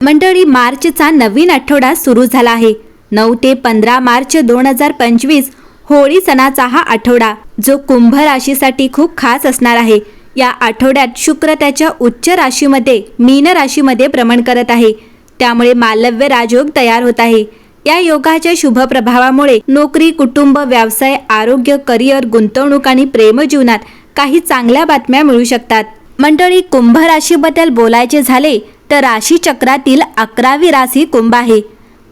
मंडळी मार्चचा नवीन आठवडा सुरू झाला आहे. नऊ ते पंधरा मार्च दोन हजार पंचवीस होळी सणाचा हा आठवडा जो कुंभ राशीसाठी खूप खास असणार आहे. या आठवड्यात शुक्र त्याच्या उच्च राशीमध्ये मीन राशीमध्ये भ्रमण करत आहे. त्यामुळे मालव्य राजयोग तयार होत आहे. या योगाच्या शुभ प्रभावामुळे नोकरी कुटुंब व्यवसाय आरोग्य करिअर गुंतवणूक आणि प्रेमजीवनात काही चांगल्या बातम्या मिळू शकतात. मंडळी कुंभ राशीबद्दल बोलायचे झाले तर राशी चक्रातील अकरावी राशी कुंभ आहे.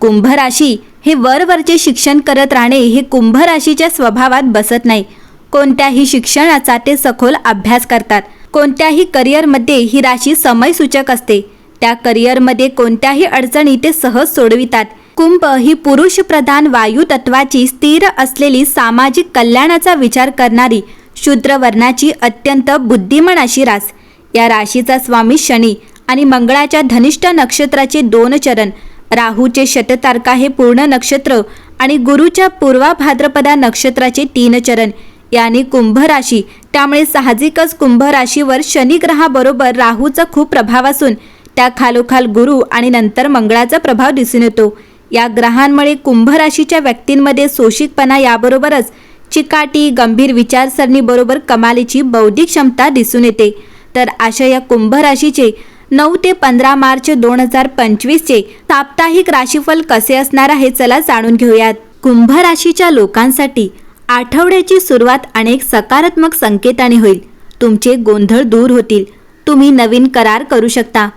कुंभ राशी हे वरवरचे शिक्षण करत राहणे हे कुंभ राशीच्या स्वभावात बसत नाही. कोणत्याही शिक्षणाचा ते सखोल अभ्यास करतात. कोणत्याही करिअरमध्ये ही राशी समयसूचक असते. त्या करिअरमध्ये कोणत्याही अडचणी ते सहज सोडवितात. कुंभ ही पुरुष प्रधान वायू तत्वाची स्थिर असलेली सामाजिक कल्याणाचा विचार करणारी शूद्र वर्णाची अत्यंत बुद्धिमान अशी रास. या राशीचा स्वामी शनी आणि मंगळाच्या धनिष्ठ नक्षत्राचे दोन चरण राहूचे शततारका हे पूर्ण नक्षत्र आणि गुरुच्या पूर्वा भाद्रपदा नक्षत्राचे तीन चरण याने कुंभ राशी. त्यामुळे साहजिकच कुंभ राशीवर शनिग्रहाबरोबर राहूचा खूप प्रभाव असून त्या खालोखाल गुरु आणि नंतर मंगळाचा प्रभाव दिसून येतो. या ग्रहांमुळे कुंभ राशीच्या व्यक्तींमध्ये सोशिकपणा याबरोबरच चिकाटी गंभीर विचारसरणीबरोबर कमालीची बौद्धिक क्षमता दिसून येते. तर अशा या कुंभ राशीचे नऊ ते पंधरा मार्च दोन हजार पंचवीसचे साप्ताहिक राशीफल कसे असणार आहे चला जाणून घेऊयात. कुंभ राशीच्या लोकांसाठी आठवड्याची सुरुवात अनेक सकारात्मक संकेताने होईल. तुमचे गोंधळ दूर होतील. तुम्ही नवीन करार करू शकता.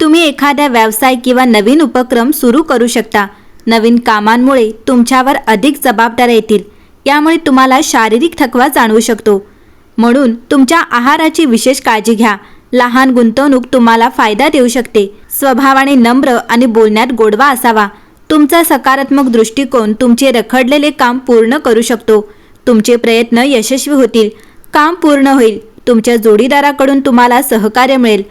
तुम्ही एखाद्या व्यवसाय किंवा नवीन उपक्रम सुरू करू शकता. नवीन कामांमुळे तुमच्यावर अधिक जबाबदाऱ्या येतील. यामुळे तुम्हाला शारीरिक थकवा जाणवू शकतो. म्हणून तुमच्या आहाराची विशेष काळजी घ्या. लहान गुंतवणूक तुम्हाला फायदा देऊ शकते. स्वभावाने नम्र आणि बोलण्यात गोडवा असावा. तुमचा सकारात्मक दृष्टिकोन तुमचे रखडलेले काम पूर्ण करू शकतो. तुमचे प्रयत्न यशस्वी होतील. काम पूर्ण होईल. तुमच्या जोडीदाराकडून तुम्हाला सहकार्य मिळेल.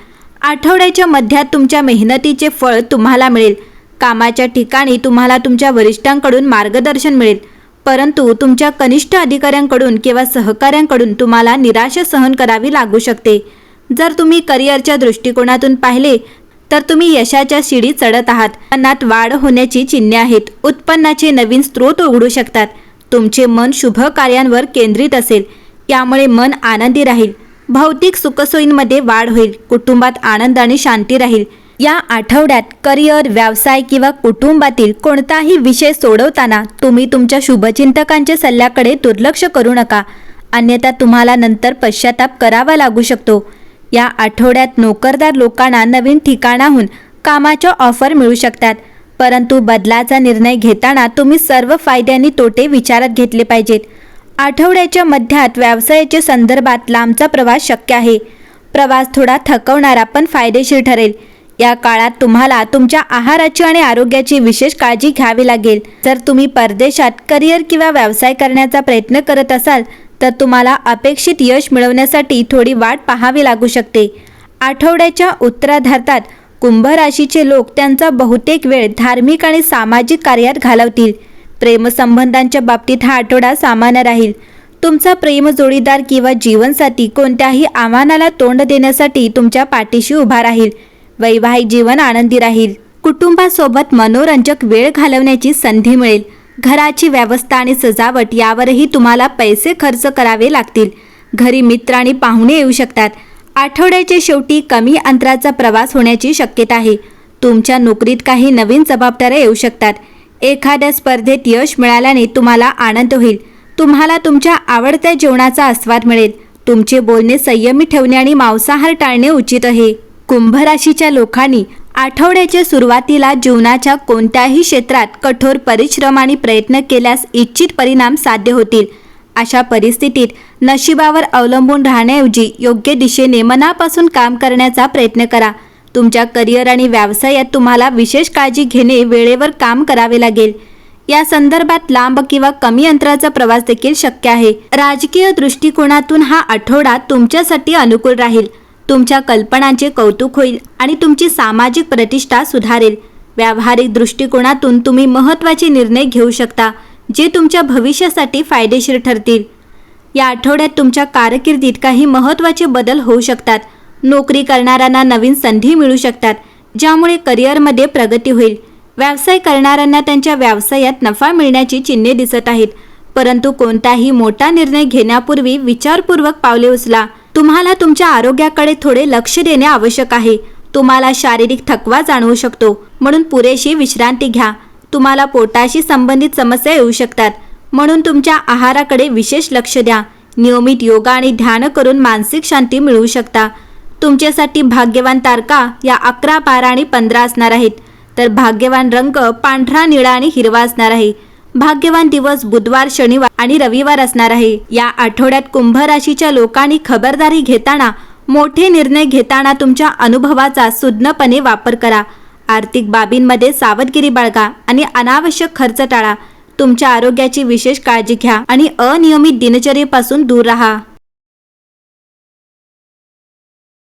आठवड्याच्या मध्यात तुमच्या मेहनतीचे फळ तुम्हाला मिळेल. कामाच्या ठिकाणी तुम्हाला तुमच्या वरिष्ठांकडून मार्गदर्शन मिळेल. परंतु तुमच्या कनिष्ठ अधिकाऱ्यांकडून किंवा सहकाऱ्यांकडून तुम्हाला निराशा सहन करावी लागू शकते. जर तुम्ही करिअरच्या दृष्टिकोनातून पाहिले तर तुम्ही यशाच्या शिडी चढत आहात. उत्पन्नात वाढ होण्याची चिन्हे आहेत. उत्पन्नाचे नवीन स्रोत उघडू शकतात. तुमचे मन शुभ कार्यांवर केंद्रित असेल. यामुळे मन आनंदी राहील. भौतिक सुखसोयींमध्ये वाढ होईल. कुटुंबात आनंद आणि शांती राहील. या आठवड्यात करिअर व्यवसाय किंवा कुटुंबातील कोणताही विषय सोडवताना तुम्ही तुमच्या शुभचिंतकांच्या सल्ल्याकडे दुर्लक्ष करू नका. अन्यथा तुम्हाला नंतर पश्चाताप करावा लागू शकतो. या आठवड्यात नोकरदार लोकांना नवीन ठिकाणाहून कामाच्या ऑफर मिळू शकतात. परंतु बदलाचा निर्णय घेताना तुम्ही सर्व फायदे आणि तोटे विचारात घेतले पाहिजेत. आठवड्याच्या मध्यात व्यवसायाच्या संदर्भात लांबचा प्रवास शक्य आहे. प्रवास थोडा थकवणारा पण फायदेशीर ठरेल. या काळात तुम्हाला तुमच्या आहाराची आणि आरोग्याची विशेष काळजी घ्यावी लागेल. जर तुम्ही परदेशात करिअर किंवा व्यवसाय करण्याचा प्रयत्न करत असाल तर तुम्हाला अपेक्षित यश मिळवण्यासाठी थोडी वाट पाहावी लागू शकते. आठवड्याच्या उत्तराधार्तात कुंभ राशीचे लोक त्यांचा बहुतेक वेळ धार्मिक आणि सामाजिक कार्यात घालवतील. प्रेमसंबंधांच्या बाबतीत हा आठवडा सामान्य राहील. तुमचा प्रेम जोडीदार किंवा जीवनसाथी कोणत्याही आव्हानाला तोंड देण्यासाठी तुमच्या पाठीशी उभा राहील. वैवाहिक जीवन आनंदी राहील. कुटुंबासोबत मनोरंजक वेळ घालवण्याची संधी मिळेल. घराची व्यवस्था आणि सजावट यावरही तुम्हाला पैसे खर्च करावे लागतील. घरी मित्र आणि पाहुणे येऊ शकतात. आठवड्याच्या शेवटी कमी अंतराचा प्रवास होण्याची शक्यता आहे. तुमच्या नोकरीत काही नवीन जबाबदाऱ्या येऊ शकतात. एखाद्या स्पर्धेत यश मिळाल्याने तुम्हाला आनंद होईल. तुम्हाला तुमच्या आवडत्या जेवणाचा आस्वाद मिळेल. तुमचे बोलणे संयमी ठेवणे आणि मांसाहार टाळणे उचित आहे. कुंभ राशीच्या लोकांनी आठवड्याच्या सुरुवातीला जीवनाच्या कोणत्याही क्षेत्रात कठोर परिश्रम आणि प्रयत्न केल्यास इच्छित परिणाम साध्य होतील. अशा परिस्थितीत नशिबावर अवलंबून राहण्याऐवजी योग्य दिशेने मनापासून काम करण्याचा प्रयत्न करा. तुमच्या करिअर आणि व्यवसायात तुम्हाला विशेष काळजी घेणे वेळेवर काम करावे लागेल. या संदर्भात लांब किंवा कमी अंतराचा प्रवास देखील शक्य आहे. राजकीय दृष्टिकोनातून हा आठवडा तुमच्यासाठी अनुकूल राहील. तुमच्या कल्पनांचे कौतुक होईल आणि तुमची सामाजिक प्रतिष्ठा सुधारेल. व्यावहारिक दृष्टिकोनातून तुम्ही महत्त्वाचे निर्णय घेऊ शकता जे तुमच्या भविष्यासाठी फायदेशीर ठरतील. या आठवड्यात तुमच्या कारकिर्दीत काही महत्त्वाचे बदल होऊ शकतात. नोकरी करणाऱ्यांना नवीन संधी मिळू शकतात ज्यामुळे करिअरमध्ये प्रगती होईल. व्यवसाय करणाऱ्यांना त्यांच्या व्यवसायात नफा मिळण्याची चिन्हे दिसत आहेत परंतु कोणताही मोठा निर्णय घेण्यापूर्वी विचारपूर्वक पावले उचला. तुम्हाला तुमच्या आरोग्याकडे थोडे लक्ष देणे आवश्यक आहे. तुम्हाला शारीरिक थकवा जाणवू शकतो. म्हणून पुरेशी विश्रांती घ्या. तुम्हाला पोटाशी संबंधित समस्या येऊ शकतात. म्हणून तुमच्या आहाराकडे विशेष लक्ष द्या. नियमित योगा आणि ध्यान करून मानसिक शांती मिळवू शकता. तुमच्यासाठी भाग्यवान तारका या अकरा बारा आणि पंधरा असणार आहेत. तर भाग्यवान रंग पांढरा निळा आणि हिरवा असणार आहे. भाग्यवान दिवस बुधवार शनिवार आणि रविवार असणार आहे. या आठवड्यात कुंभ राशीच्या लोकांनी खबरदारी घेताना मोठे निर्णय घेताना तुमच्या अनुभवाचा सुज्ञपणे वापर करा. आर्थिक बाबींमध्ये सावधगिरी बाळगा आणि अनावश्यक खर्च टाळा. तुमच्या आरोग्याची विशेष काळजी घ्या आणि अनियमित दिनचर्येपासून दूर राहा.